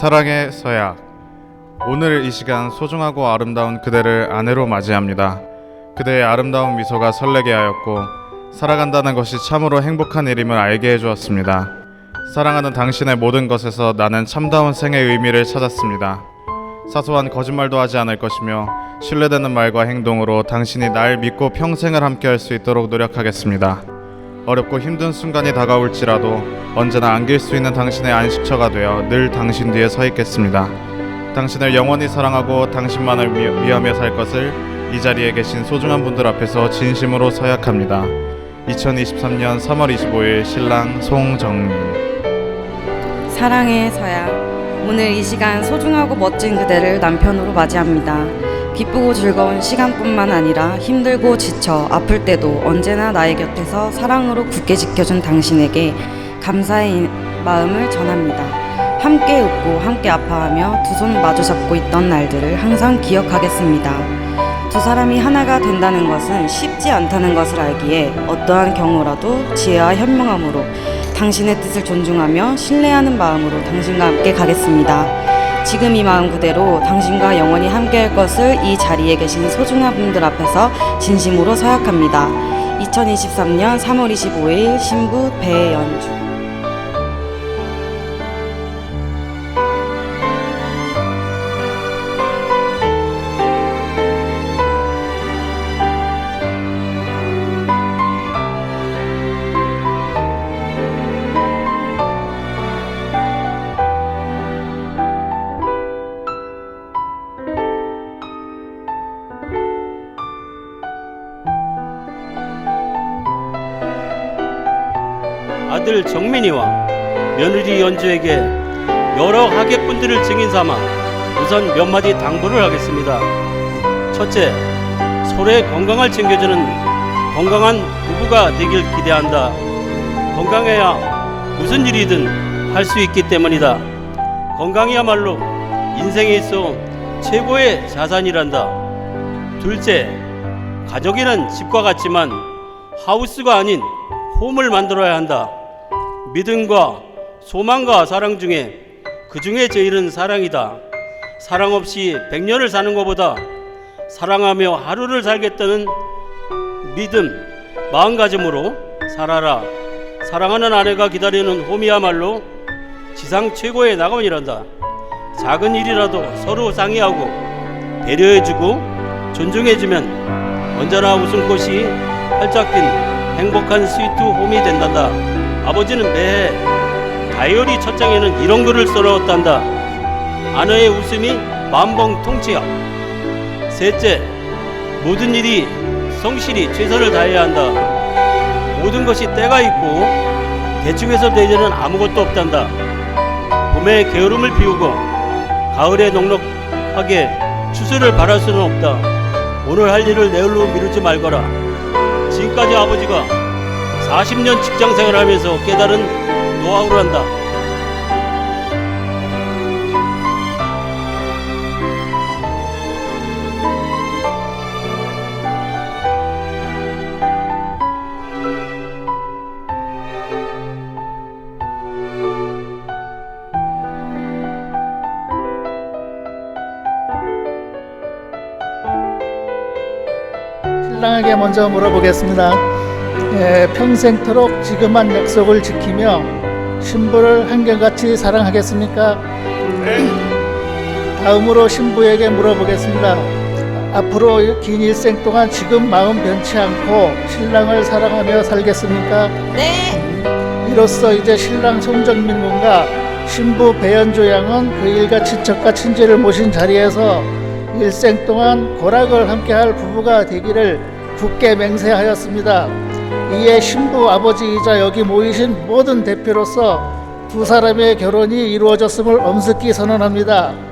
사랑의 서약 오늘 이 시간 소중하고 아름다운 그대를 아내로 맞이합니다. 그대의 아름다운 미소가 설레게 하였고 살아간다는 것이 참으로 행복한 일임을 알게 해주었습니다. 사랑하는 당신의 모든 것에서 나는 참다운 생의 의미를 찾았습니다. 사소한 거짓말도 하지 않을 것이며 신뢰되는 말과 행동으로 당신이 날 믿고 평생을 함께할 수 있도록 노력하겠습니다. 어렵고 힘든 순간이 다가올지라도 언제나 안길 수 있는 당신의 안식처가 되어 늘 당신 뒤에 서 있겠습니다. 당신을 영원히 사랑하고 당신만을 위- 위하며 살 것을 이 자리에 계신 소중한 분들 앞에서 진심으로 서약합니다. 2023년 3월 25일 신랑 송정민 사랑의 서야 오늘 이 시간 소중하고 멋진 그대를 남편으로 맞이합니다. 기쁘고 즐거운 시간뿐만 아니라 힘들고 지쳐 아플 때도 언제나 나의 곁에서 사랑으로 굳게 지켜준 당신에게 감사의 인- 마음을 전합니다. 함께 웃고 함께 아파하며 두 손 마주 잡고 있던 날들을 항상 기억하겠습니다. 두 사람이 하나가 된다는 것은 쉽지 않다는 것을 알기에 어떠한 경우라도 지혜와 현명함으로 당신의 뜻을 존중하며 신뢰하는 마음으로 당신과 함께 가겠습니다. 지금 이 마음 그대로 당신과 영원히 함께할 것을 이 자리에 계신 소중한 분들 앞에서 진심으로 서약합니다. 2023년 3월 25일 신부 배연주 아들 정민이와 며느리 연주에게 여러 하객분들을 증인 삼아 우선 몇 마디 당부를 하겠습니다. 첫째, 서로의 건강을 챙겨주는 건강한 부부가 되길 기대한다. 건강해야 무슨 일이든 할 수 있기 때문이다. 건강이야말로 인생에 있어 최고의 자산이란다. 둘째, 가족이란 집과 같지만 하우스가 아닌 홈을 만들어야 한다. 믿음과 소망과 사랑 중에 그 중에 제일은 사랑이다. 사랑 없이 백년을 사는 것보다 사랑하며 하루를 살겠다는 믿음, 마음가짐으로 살아라. 사랑하는 아내가 기다리는 홈이야말로 지상 최고의 낙원이란다. 작은 일이라도 서로 상의하고 배려해주고 존중해주면 언제나 웃음꽃이 활짝 핀 행복한 스위트 홈이 된단다. 아버지는 매해 다이어리 첫 장에는 이런 글을 써놓았단다. 아내의 웃음이 만봉 통치야. 셋째, 모든 일이 성실히 최선을 다해야 한다. 모든 것이 때가 있고 대충해서 내지는 아무것도 없단다. 봄에 게으름을 피우고 가을에 넉넉하게 추수를 바랄 수는 없다. 오늘 할 일을 내일로 미루지 말거라. 지금까지 아버지가 40년 직장 생활하면서 깨달은 노하우란다. 신랑에게 먼저 물어보겠습니다. 예, 평생토록 지금한 약속을 지키며 신부를 한결같이 사랑하겠습니까? 다음으로 신부에게 물어보겠습니다. 앞으로 긴 일생 동안 지금 마음 변치 않고 신랑을 사랑하며 살겠습니까? 네. 이로써 이제 신랑 송정민 군과 신부 배연조 양은 그 일가 친척과 친지를 모신 자리에서 일생 동안 고락을 함께할 부부가 되기를 굳게 맹세하였습니다. 이에 신부 아버지이자 여기 모이신 모든 대표로서 두 사람의 결혼이 이루어졌음을 엄습기 선언합니다.